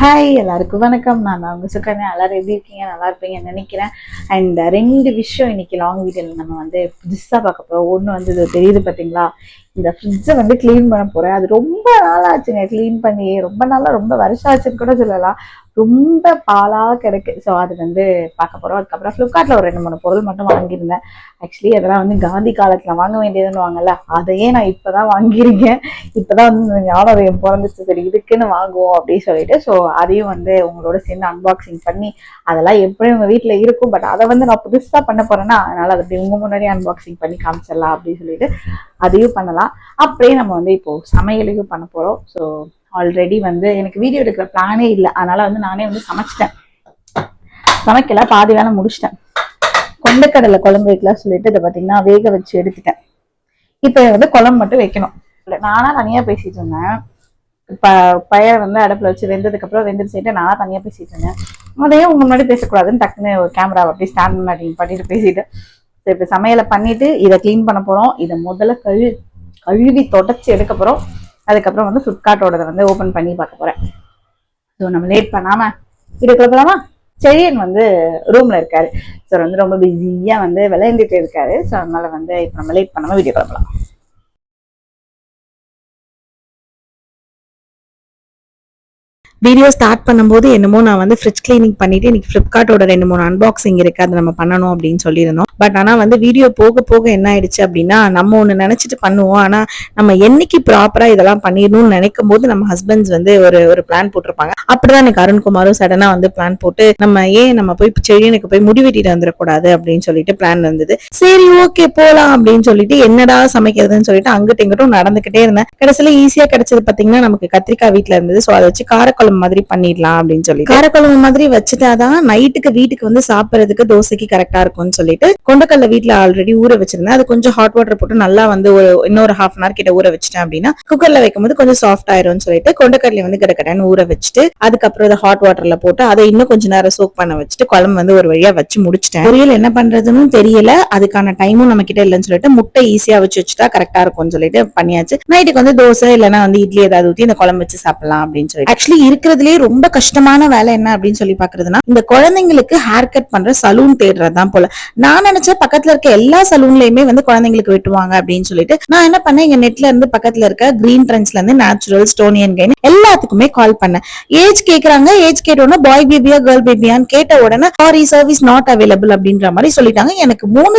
Hi எல்லாருக்கும் வணக்கம். நான் தான் உங்க சுகன்யா. எல்லாரும் எப்படி இருக்கீங்க? நல்லா இருப்பீங்கன்னு நினைக்கிறேன். அண்ட் ரெண்டு விஷயம் இன்னைக்கு லாங் வீடியோவில் நம்ம வந்து புதுசாக பார்க்க போகிறோம் ஒன்று வந்து இது தெரியுது பார்த்தீங்களா? இந்த ஃப்ரிட்ஜை வந்து க்ளீன் பண்ண போகிறேன் அது ரொம்ப நாளாச்சுங்க. கிளீன் க்ளீன் பண்ணி ரொம்ப நாளாக ரொம்ப வருஷம் ஆச்சுன்னு கூட சொல்லலாம். ரொம்ப பாலாக கிடைக்கு. ஸோ அது வந்து பார்க்க போகிறோம் அதுக்கப்புறம் ஃப்ளிப்கார்ட்டில் ஒரு ரெண்டு மூணு பொருள் மட்டும் வாங்கியிருந்தேன். ஆக்சுவலி அதெல்லாம் வந்து காந்தி காலத்தில் வாங்க வேண்டியதுன்னு வாங்கல அதையே நான் இப்போ தான் வாங்கியிருக்கேன். இப்போ தான் வந்து இந்த ஞாபகம் பிறந்துச்சு. சரி இதுக்குன்னு வாங்குவோம் அப்படின்னு சொல்லிட்டு ஸோ அதையும் வந்து உங்களோட சேர்ந்து அன்பாக்சிங் பண்ணி அதெல்லாம் எப்படி உங்கள் வீட்டில் இருக்கும். பட் அதை வந்து நான் புதுசாக பண்ண போகிறேன்னா அதனால் அதை அப்படி உங்கள் முன்னாடி அன்பாக்சிங் பண்ணி காமிச்சிடலாம் அப்படின்னு சொல்லிட்டு அதையும் பண்ணலாம். அப்படியே நம்ம வந்து இப்போ சமையலையும் பண்ண போகிறோம் ஸோ ஆல்ரெடி வந்து எனக்கு வீடியோ எடுக்கிற பிளானே இல்லை. அதனால வந்து நானே வந்து சமைச்சிட்டேன். சமைக்கல பாதி வேலை முடிச்சிட்டேன். கொண்டக்கடலை குழம்பு வைக்கலாம் சொல்லிட்டு இதை பார்த்தீங்கன்னா வேக வச்சு எடுத்துட்டேன். இப்போ வந்து குழம்பு மட்டும் வைக்கணும். இல்லை நானா தனியாக பேசிட்டு இருந்தேன். ப பயிரை வந்து அடுப்பில் வச்சு வெந்ததுக்கு அப்புறம் சைட்டு நானா தனியாக பேசிட்டு இருந்தேன். அதையும் உங்க முன்னாடி பேசக்கூடாதுன்னு டக்குன்னு ஒரு கேமரா அப்படியே ஸ்டாண்ட் முன்னாடி பண்ணிட்டு பேசிட்டு ஸோ இப்போ சமையலை பண்ணிட்டு இதை க்ளீன் பண்ண போறோம். இதை முதல்ல கழு கழுவி தொடச்சி எடுக்க போகிறோம் அதுக்கப்புறம் வந்து ஃப்ளிப்கார்ட்டோடதை வந்து ஓப்பன் பண்ணி பார்க்க போறேன். ஸோ நம்ம லேட் பண்ணாம வீட்டுக்குள்ள போலாமா? செழியன் வந்து ரூம்ல இருக்காரு. ஸோ வந்து ரொம்ப பிஸியா வந்து விளையாண்டுட்டு இருக்காரு. ஸோ அதனால வந்து இப்போ நம்ம லேட் பண்ணாம வீடியோ கிளம்பலாம் வீடியோ ஸ்டார்ட் பண்ணும்போது என்னமோ நான் வந்து ஃப்ரிட்ஜ் கிளீனிங் பண்ணிட்டு இன்னைக்கு ஃப்ளிப்கார்ட்டோட ரெண்டு மூணு அன்பாக்சிங் இருக்கு. அதை நம்ம பண்ணணும் அப்படின்னு சொல்லியிருந்தோம். பட் ஆனா வந்து வீடியோ போக போக என்ன ஆயிடுச்சு அப்படின்னா நம்ம ஒண்ணு நினைச்சிட்டு பண்ணுவோம். ஆனா நம்ம என்னைக்கு ப்ராப்பரா இதெல்லாம் பண்ணிடணும்னு நினைக்கும் போது நம்ம ஹஸ்பண்ட்ஸ் வந்து ஒரு ஒரு பிளான் போட்டிருப்பாங்க. அப்படிதான் எனக்கு அருண்குமாரும் சடனா வந்து பிளான் போட்டு நம்ம ஏன் நம்ம போய் செடியனுக்கு போய் முடி வெட்டிட்டு வந்துடக்கூடாது அப்படின்னு சொல்லிட்டு பிளான் இருந்தது. சரி ஓகே போகலாம் அப்படின்னு சொல்லிட்டு என்னடா சமைக்கிறதுன்னு சொல்லிட்டு அங்கிட்ட இங்கிட்டும் நடந்துகிட்டே இருந்தேன். கடைசியில ஈஸியா கிடைச்சது பார்த்தீங்கன்னா நமக்கு கத்திரிக்காய் வீட்டில் இருந்தது. ஸோ அதை வச்சு காரக்குழம்பு மாதிரி பண்ணிடலாம் அப்படின்னு சொல்லி காரக்குழம்பு மாதிரி வச்சுட்டாதான் நைட்டுக்கு வீட்டுக்கு வந்து சாப்பிடறதுக்கு தோசைக்கு கரெக்டா இருக்கும்னு சொல்லிட்டு கொண்டக்கல்ல வீட்டுல ஆல்ரெடி ஊற வச்சிருந்தேன். அது கொஞ்சம் ஹாட் வாட்டர் போட்டு நல்லா வந்து ஒரு இன்னொரு ஹாஃப் அன் ஹவர் கிட்ட ஊற வச்சிட்டேன் அப்படின்னா குக்கர்ல வைக்கும்போது கொஞ்சம் சாஃப்ட் ஆயிரும்னு சொல்லிட்டு கொண்டக்கடலை வந்து கிடக்கடன்னு ஊற வச்சுட்டு அதுக்கப்புறம் அதை ஹாட் வாட்டர்ல போட்டு அதை இன்னும் கொஞ்ச நேரம் சோக் பண்ண வச்சுட்டு குழம்பு வந்து ஒரு வழியா வச்சு முடிச்சிட்டேன். பொரியல் என்ன பண்றதுன்னு தெரியல. அதுக்கான டைமும் நம்ம கிட்ட இல்லைன்னு சொல்லிட்டு முட்டை ஈஸியா வச்சு வச்சுட்டா கரெக்டா இருக்கும்னு சொல்லிட்டு பண்ணியாச்சு. நைட்டுக்கு வந்து தோசை இல்லைன்னா வந்து இட்லி ஏதாவது ஊற்றி இந்த குழம்பு வச்சு சாப்பிடலாம் அப்படின்னு சொல்லி ஆக்சுவலி இருக்கிறதுலே ரொம்ப கஷ்டமான வேலை என்ன அப்படின்னு சொல்லி பாக்குறதுன்னா இந்த குழந்தைங்களுக்கு ஹேர் கட் பண்ற சலூன் தேடுறதுதான் போல. நான் நினைச்ச பக்கத்துல இருக்க எல்லா சலூன்லயுமே வந்து குழந்தைங்களுக்கு வெட்டுவாங்க அப்படின்னு சொல்லிட்டு நான் என்ன பண்ணேன்? எங்க நெட்ல இருந்து பக்கத்துல இருக்க கிரீன் ட்ரெண்ட்ஸ்ல இருந்து நேச்சுரல் ஸ்டோனியன் கைன் எல்லாத்துக்குமே கால் பண்ணேன். ஏஜ் கேக்குறாங்க ஏஜ் கேட்ட உடனே பாய் பேபியா கேர்ள் பேபியான்னு கேட்ட உடனே சாரி சர்வீஸ் நாட் அவைலபிள் அப்படின்ற மாதிரி சொல்லிட்டாங்க. எனக்கு மூணு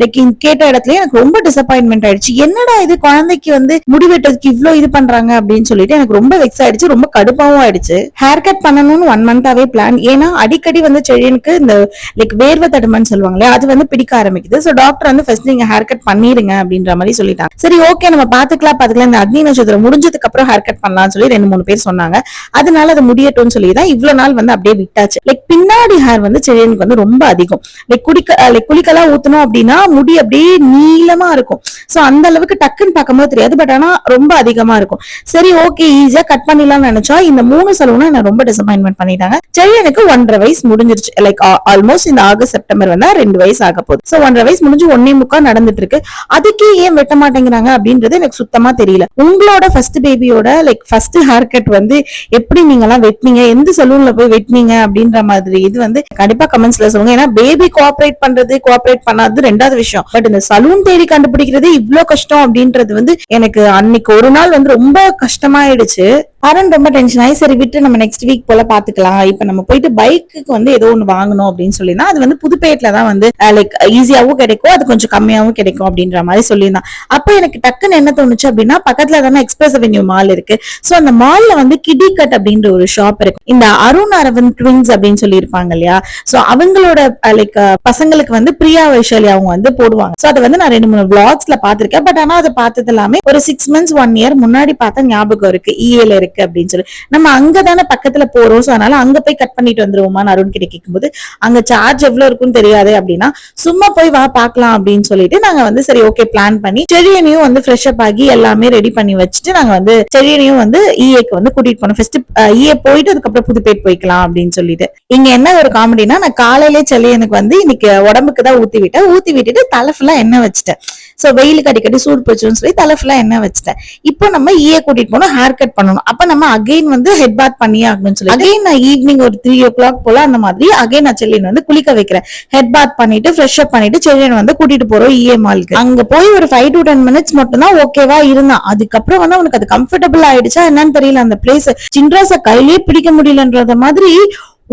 லைக் கேட்ட இடத்துல எனக்கு ரொம்ப டிசப்பாயின்மெண்ட் ஆயிடுச்சு. என்னடா இது குழந்தைக்கு வந்து முடி இவ்வளவு இவ்ளோ இது பண்றாங்க? அப்படின்னு சொல்லிட்டு எனக்கு ரொம்ப வெக்ஸ் ஆயிடுச்சு. ரொம்ப கடுப்பாவும் ஆயிடுச்சு ஹேர் கட் பண்ணணும்னு ஒன் மந்தாவே பிளான் ஏன்னா அடிக்கடி வந்து செழியனுக்கு இந்த லைக் வேர்வை தடுமன்னு சொல்லுவாங்களே அது வந்து பிடிக்க ஆரம்பிக்குது. சோ டாக்டர் வந்து ஃபர்ஸ்ட் நீங்க ஹேர் கட் பண்ணிருங்க அப்படின்ற மாதிரி சொல்லிட்டாங்க. சரி ஓகே நம்ம பாத்துக்கலாம் பாத்துக்கலாம். இந்த அக்னி நட்சத்திரம் முடிஞ்சதுக்கு அப்புறம் ஹேர் கட் பண்ணலாம்னு சொல்லி ரெண்டு மூணு பேர் சொன்னாங்க. அதனால அது முடியட்டும்னு சொல்லி தான் இவ்வளவு நாள் வந்து அப்படியே விட்டாச்சு. லைக் பின்னாடி ஹேர் வந்து செழியனுக்கு வந்து ரொம்ப அதிகம். லைக் குடிக்க லைக் குளிக்கலாம் ஊத்தணும் அப்படின்னா முடி அப்படியே நீளமா இருக்கும். சோ அந்த அளவுக்கு டக்குன்னு பார்க்கும்போது தெரியாது பட் ஆனா ரொம்ப அதிகமா இருக்கும். சரி ஓகே ஈஸியா கட் பண்ணிடலாம்னு நினைச்சா இந்த மூணு சலூனும் என்ன ரொம்ப டிசப்பாயின்மெண்ட் பண்ணிட்டாங்க. சரி எனக்கு ஒன்றரை வயசு முடிஞ்சிருச்சு. லைக் ஆல்மோஸ்ட் இந்த ஆகஸ்ட் செப்டம்பர் வந்தா ரெண்டு வயசு ஆக போகுது. சோ ஒன்றரை வயசு முடிஞ்சு ஒன்னே முக்கா நடந்துட்டு இருக்கு. அதுக்கே ஏன் வெட்ட மாட்டேங்கிறாங்க அப்படின்றது எனக்கு சுத்தமா தெரியல. உங்களோட ஃபர்ஸ்ட் பேபியோட லைக் ஃபர்ஸ்ட் ஹேர் கட் வந்து எப்படி நீங்க எல்லாம் வெட்டினீங்க? எந்த சலூன்ல போய் வெட்டினீங்க அப்படின்ற மாதிரி இது வந்து கண்டிப்பா கமெண்ட்ஸ்ல சொல்லுங்க. ஏன்னா பேபி கோஆபரேட் பண்றது கோஆபரேட் பண்ணாதது ரெண்டாவது விஷயம். பட் இந்த சலூன் தேடி கண்டுபிடிக்கிறது இவ்வளவு கஷ்டம் அப்படின்றது வந்து எனக்கு அன்னைக்கு ஒரு நாள் வந்து ரொம்ப கஷ்டமாயிடுச்சு. அரண் ரொம்ப டென்ஷன் ஆகி சரி விட்டு நம்ம நெக்ஸ்ட் வீக் போல பாத்துக்கலாம். இப்ப நம்ம போயிட்டு பைக்குக்கு வந்து ஏதோ ஒன்று வாங்கணும் அப்படின்னு சொல்லியிருந்தா அது வந்து புதுப்பேட்டில தான் வந்து லைக் ஈஸியாவும் கிடைக்கும் அது கொஞ்சம் கம்மியாவும் கிடைக்கும் அப்படின்ற மாதிரி சொல்லியிருந்தான். அப்போ எனக்கு டக்குன்னு என்ன தோணுச்சு அப்படின்னா பக்கத்துல தானே எக்ஸ்பிரஸ் அவென்யூ மால் இருக்கு. ஸோ அந்த மால்ல வந்து கிடி கட் அப்படின்ற ஒரு ஷாப் இருக்கு. இந்த அருண் அரவிந்த் ட்வின்ஸ் அப்படின்னு சொல்லி இருப்பாங்க இல்லையா? சோ அவங்களோட லைக் பசங்களுக்கு வந்து பிரியா வைஷாலி அவங்க வந்து போடுவாங்க. சோ அதை வந்து நான் ரெண்டு மூணு விளாக்ஸ்ல பாத்திருக்கேன். பட் ஆனா அதை பார்த்தது எல்லாமே ஒரு சிக்ஸ் மந்த்ஸ் ஒன் இயர் முன்னாடி பார்த்தா ஞாபகம் இருக்கு. இஏல இருக்கு அப்படின்னு சொல்லி. நம்ம அங்கதானே பக்கத்துல போறோம். சோ அதனால அங்க போய் கட் பண்ணிட்டு வந்துருவோமான்னு அருண் கிட்ட கேட்கும்போது அங்க சார்ஜ் எவ்வளவு இருக்கும்னு தெரியாது அப்படின்னா சும்மா போய் வா பாக்கலாம் அப்படின்னு சொல்லிட்டு நாங்க வந்து சரி ஓகே பிளான் பண்ணி செடியனையும் வந்து ஃப்ரெஷ் அப் ஆகி எல்லாமே ரெடி பண்ணி வச்சுட்டு நாங்க வந்து செடியனையும் வந்து ஈஏக்கு வந்து கூட்டிட்டு போனோம். ஃபர்ஸ்ட் ஈஏ போயிட்டு அதுக்கப்புறம் புதுப்பேட் போய்க்கலாம் அப்படின்னு சொல்லிட்டு. இங்க என்ன ஒரு காமெடினா நான் காலையிலே செல்லியனுக்கு வந்து இன்னைக்கு உடம்புக்கு தான் ஊத்தி விட்டேன். ஊத்தி விட்டுட்டு தலை ஃபுல்லா எண்ணெய் வச்சுட்டேன். சோ வெயிலுக்கு அடிக்கடி சூடு போச்சுன்னு சொல்லி தலை ஃபுல்லா எண்ணெய் வச்சுட்டேன். இப்போ நம்ம ஈஏ கூட்டிட்டு போனோம் ஹேர் கட் பண்ணணும். அப்ப நம்ம அகைன் வந்து ஹெட் ஹெட் பாத் பண்ணியே ஆகணும்னு சொல்லி அகைன் நான் ஈவினிங் ஒரு த்ரீ ஓ கிளாக் போல அந்த மாதிரி அகைன் நான் செல்லின் வந்து குளிக்க வைக்கிறேன். ஹெட் பாத் பண்ணிட்டு ஃப்ரெஷ் அப் பண்ணிட்டு செல்லின் வந்து கூட்டிட்டு போறோம் இஏ மாலுக்கு அங்க போய் ஒரு ஃபைவ் டு டென் மினிட்ஸ் மட்டும் தான் ஓகேவா இருந்தான். அதுக்கப்புறம் வந்து அவனுக்கு அது கம்ஃபர்டபுள் ஆயிடுச்சா என்னன்னு தெரியல. அந்த பிளேஸ் சின்ராச கையிலேயே பிடிக்க முடியலன்றத மாதிரி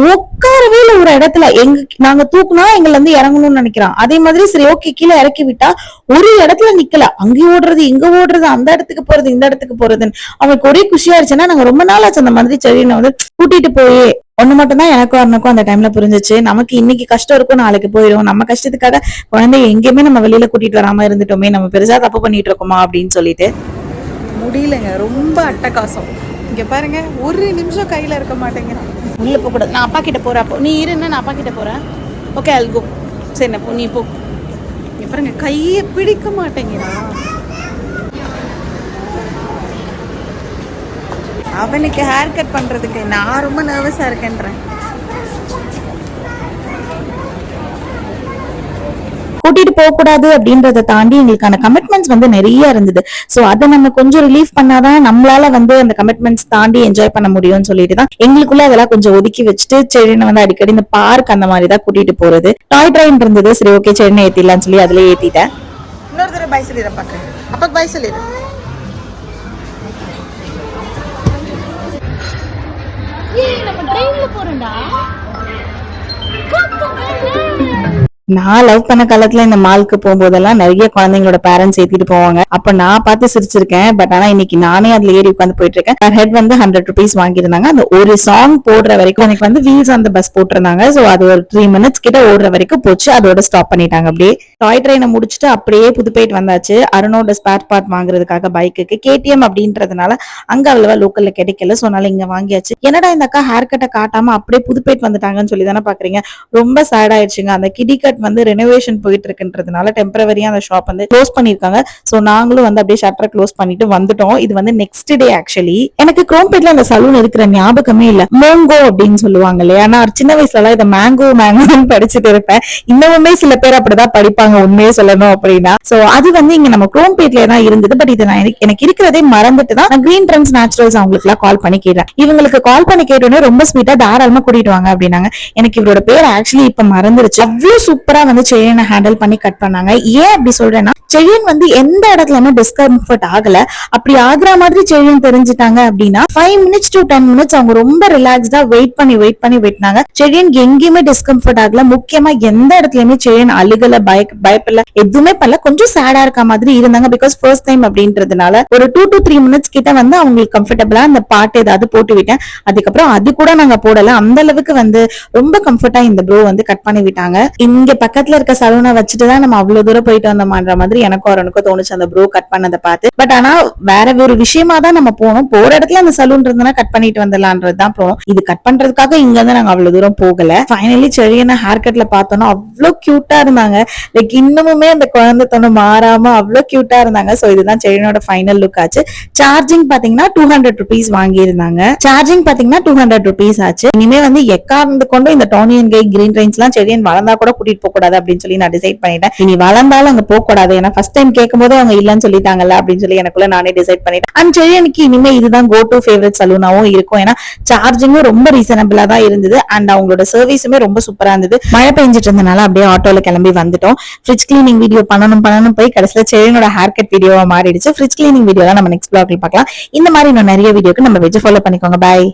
உட்காரவே இல்லை ஒரு இடத்துல. எங்க நாங்க தூக்குனா எங்களை வந்து இறங்கணும்னு நினைக்கிறான். அதே மாதிரி சரி ஓகே கீழே இறக்கி விட்டா ஒரு இடத்துல நிக்கல. அங்கேயும் ஓடுறது இங்க ஓடுறது அந்த இடத்துக்கு போறது இந்த இடத்துக்கு போறதுன்னு. அவனுக்கு ஒரே குஷியா இருந்துச்சுன்னா நாங்க ரொம்ப நாளாச்சு அந்த மாதிரி செடியை வந்து கூட்டிட்டு போய் ஒண்ணு மட்டும் தான் எனக்கும் அண்ணனுக்கும் அந்த டைம்ல புரிஞ்சுச்சு. நமக்கு இன்னைக்கு கஷ்டம் இருக்கும் நாளைக்கு போயிடும் நம்ம கஷ்டத்துக்காக குழந்தை எங்கேயுமே நம்ம வெளியில கூட்டிட்டு வராம இருந்துட்டோமே நம்ம பெருசா தப்பு பண்ணிட்டு இருக்கோமா அப்படின்னு சொல்லிட்டு. முடியலங்க. ரொம்ப அட்டகாசம். இங்க பாருங்க ஒரு நிமிஷம் கையில இருக்க மாட்டேங்கிறான் உள்ள போக கூடாது நான் அப்பா கிட்ட போறேன் அப்போ. நீ இருன்னா நான் அப்பா கிட்ட போறேன்? ஓகே அல்கோ சரி நான் போ நீ போ. இங்க பாருங்க கையை பிடிக்க மாட்டேங்கிறான் அவனுக்கு ஹேர் கட் பண்றதுக்கு நான் ரொம்ப நர்வஸா இருக்கேன்றேன். கூட்டிட்டு போக கூடாது அப்படின்றத தாண்டி எங்களுக்கான கமிட்மெண்ட்ஸ் வந்து நிறைய இருந்தது. சோ அதை நம்ம கொஞ்சம் ரிலீஃப் பண்ணாதான் நம்மளால வந்து அந்த கமிட்மெண்ட்ஸ் தாண்டி என்ஜாய் பண்ண முடியும்னு சொல்லிட்டு தான் எங்களுக்குள்ள அதெல்லாம் கொஞ்சம் ஒதுக்கி வச்சுட்டு செடினை வந்து அடிக்கடி இந்த பார்க் அந்த மாதிரி தான் கூட்டிட்டு போறது. டாய் ட்ரெயின் இருந்தது. சரி ஓகே செடினை ஏத்திடலாம்னு சொல்லி அதுல ஏத்திட்டேன். இன்னொரு தடவை பாய் சொல்லிடுறேன் பாக்குறேன் அப்பா பாய் சொல்லிடு. நான் லவ் பண்ண காலத்துல இந்த மாலுக்கு போகும்போதெல்லாம் நிறைய குழந்தைங்களோட பேரண்ட்ஸ் ஏத்திட்டு போவாங்க. அப்ப நான் பார்த்து சிரிச்சிருக்கேன். பட் ஆனா இன்னைக்கு நானே அதுல ஏறி உட்காந்து போயிட்டு இருக்கேன் பர் ஹெட் வந்து ஹண்ட்ரட் ருபீஸ் வாங்கியிருந்தாங்க. அந்த ஒரு சாங் போடுற வரைக்கும் எனக்கு வந்து வீல்ஸ் அந்த பஸ் போட்டிருந்தாங்க. சோ அது ஒரு த்ரீ மினிட்ஸ் கிட்ட ஓடுற வரைக்கும் போச்சு. அதோட ஸ்டாப் பண்ணிட்டாங்க அப்படியே. டாய் ட்ரெயினை முடிச்சுட்டு அப்படியே புதுப்பேட் வந்தாச்சு. அருணோட ஸ்பேர் பார்ட் வாங்குறதுக்காக பைக்குக்கு கேடிஎம் அப்படின்றதுனால அங்க அவ்வளவா லோக்கல்ல கிடைக்கல. ஸோ அதனால இங்க வாங்கியாச்சு. என்னடா இந்த அக்கா ஹேர் கட்டை காட்டாம அப்படியே புதுப்பேட் வந்துட்டாங்கன்னு சொல்லி தானே பாக்குறீங்க. ரொம்ப சேட் ஆயிடுச்சுங்க. அந்த கிடி கட் வந்து ரெனோவேஷன் போயிட்டு இருக்குன்றதுனால டெம்பரவரியா அந்த ஷாப் வந்து க்ளோஸ் பண்ணிருக்காங்க சோ நாங்களும் வந்து அப்படியே ஷட்டரை க்ளோஸ் பண்ணிட்டு வந்துட்டோம். இது வந்து நெக்ஸ்ட் டே ஆக்சுவலி எனக்கு குரோம்பேட்ல அந்த சலூன் இருக்கிற ஞாபகமே இல்ல. மேங்கோ அப்படின்னு சொல்லுவாங்க இல்லையா? நான் சின்ன வயசுல எல்லாம் இதை மேங்கோ மேங்கோன்னு படிச்சுட்டு இருப்பேன். இன்னமுமே சில பேர் அப்படிதான் படிப்பாங்க உண்மையே சொல்லணும் அப்படின்னா. சோ அது வந்து இங்க நம்ம குரோம்பேட்ல தான் இருந்தது. பட் இது நான் எனக்கு- இருக்கிறதே மறந்துட்டு தான் நான் கிரீன் ட்ரெண்ட்ஸ் நேச்சுரல்ஸ் அவங்களுக்கு எல்லாம் கால் பண்ணி கேட்டேன். இவங்களுக்கு கால் பண்ணி கேட்டோன்னே ரொம்ப ஸ்வீட்டா தாராளமா கூட்டிட்டு வாங்க அப்படின்னாங்க. எனக்கு இவரோட பேர் ஆக்சுவலி இப்ப மறந்துருச்சு. அவ்வளவு சூப்பர் வந்து செயினை ஹேண்டில் பண்ணி கட் பண்ணாங்க. ஏன் அப்படி சொல்றேன்னா செயின் வந்து எந்த இடத்துலயுமே டிஸ்கம்ஃபர்ட் ஆகல. அப்படி ஆகுற மாதிரி செயின் தெரிஞ்சுட்டாங்க அப்படின்னா five minutes to ten minutes அவங்க ரொம்ப ரிலாக்ஸ்டா வெயிட் பண்ணி வெயிட் பண்ணி வெட்டினாங்க. செயின் எங்கேயுமே டிஸ்கம்ஃபர்ட் ஆகல. முக்கியமா எந்த இடத்துலயுமே செயின் அழுகல பய பயப்படல எதுவுமே பண்ணல. கொஞ்சம் சேடா இருக்க மாதிரி இருந்தாங்க. பிகாஸ் ஃபர்ஸ்ட் டைம் அப்படின்றதுனால ஒரு டூ டு த்ரீ மினிட்ஸ் கிட்ட வந்து அவங்களுக்கு கம்ஃபர்டபுளா அந்த பாட்டு ஏதாவது போட்டு விட்டேன். அதுக்கப்புறம் அது கூட நாங்க போடல. அந்த அளவுக்கு வந்து ரொம்ப கம்ஃபர்ட்டா இந்த ப்ரோ வந்து கட் பண்ணி விட்டாங்க. இங்க பக்கத்துல இருக்க சலூனை வச்சுட்டு தான் நம்ம அவ்வளவு தூரம் போயிட்டு வந்தோம்ன்ற மாதிரி எனக்கும் அவனுக்கும் தோணுச்சு. அந்த ப்ரோ கட் பண்ணதை பார்த்து. பட் ஆனா வேற ஒரு விஷயமா தான் நம்ம போனோம் போற இடத்துல அந்த சலூன் இருந்ததுன்னா கட் பண்ணிட்டு வந்துடலான்றது தான் போனோம் இது கட் பண்றதுக்காக இங்க இருந்து நாங்க அவ்வளவு தூரம் போகல. ஃபைனலி செழியன ஹேர் கட்ல பார்த்தோம்னா அவ்வளவு கியூட்டா இருந்தாங்க. லைக் இன்னமுமே அந்த குழந்தை தொண்ணு மாறாம அவ்வளவு கியூட்டா இருந்தாங்க. சோ இதுதான் செடியனோட ஃபைனல் லுக் ஆச்சு. சார்ஜிங் பாத்தீங்கன்னா டூ ஹண்ட்ரட் ருபீஸ் வாங்கியிருந்தாங்க. சார்ஜிங் பாத்தீங்கன்னா டூ ஹண்ட்ரட் ருபீஸ் ஆச்சு. இனிமே வந்து எக்கார்ந்து கொண்டு இந்த டோனியன் கை கிரீன் ரைன்ஸ் எல்லாம் செடியன் வளர்ந்தா கூட கூட்டிட்டு போகக்கூடாது கூடாது அப்படின்னு சொல்லி நான் டிசைட் பண்ணிட்டேன். இனி வளர்ந்தாலும் அங்க போகக்கூடாது. ஏன்னா ஃபர்ஸ்ட் டைம் கேட்கும் போது அவங்க இல்லைன்னு சொல்லிட்டாங்கல்ல அப்படின்னு சொல்லி எனக்குள்ள நானே டிசைட் பண்ணிட்டேன். அண்ட் செடியனுக்கு இனிமே இதுதான் கோ டு ஃபேவரட் சலூனாவும் இருக்கும். ஏன்னா சார்ஜிங்கும் ரொம்ப ரீசனபிளா தான் இருந்தது. அண்ட் அவங்களோட சர்வீஸுமே ரொம்ப சூப்பரா இருந்தது. மழை பெஞ்சிட்டு இருந்தனால அப்படியே ஆட்டோல கிளம்பி வந்துட்டோம். ஃப்ரிட்ஜ் கிளீனிங் வீடியோ பண்ணணும் பண்ணணும். போய் கடைசியில் செடியனோட ஹேர் கட் வீடியோவா மாறிடுச்சு. ஃப்ரிட்ஜ் கிளீனிங் வீடியோ நம்ம நெக்ஸ்ட் பிளாக்ல பார்க்கலாம். இந்த மாதிரி இன்னும் நிறைய வீடியோக்கு நம்ம வெஜ் ஃபாலோ பண்ணிக்கோங்க. பாய்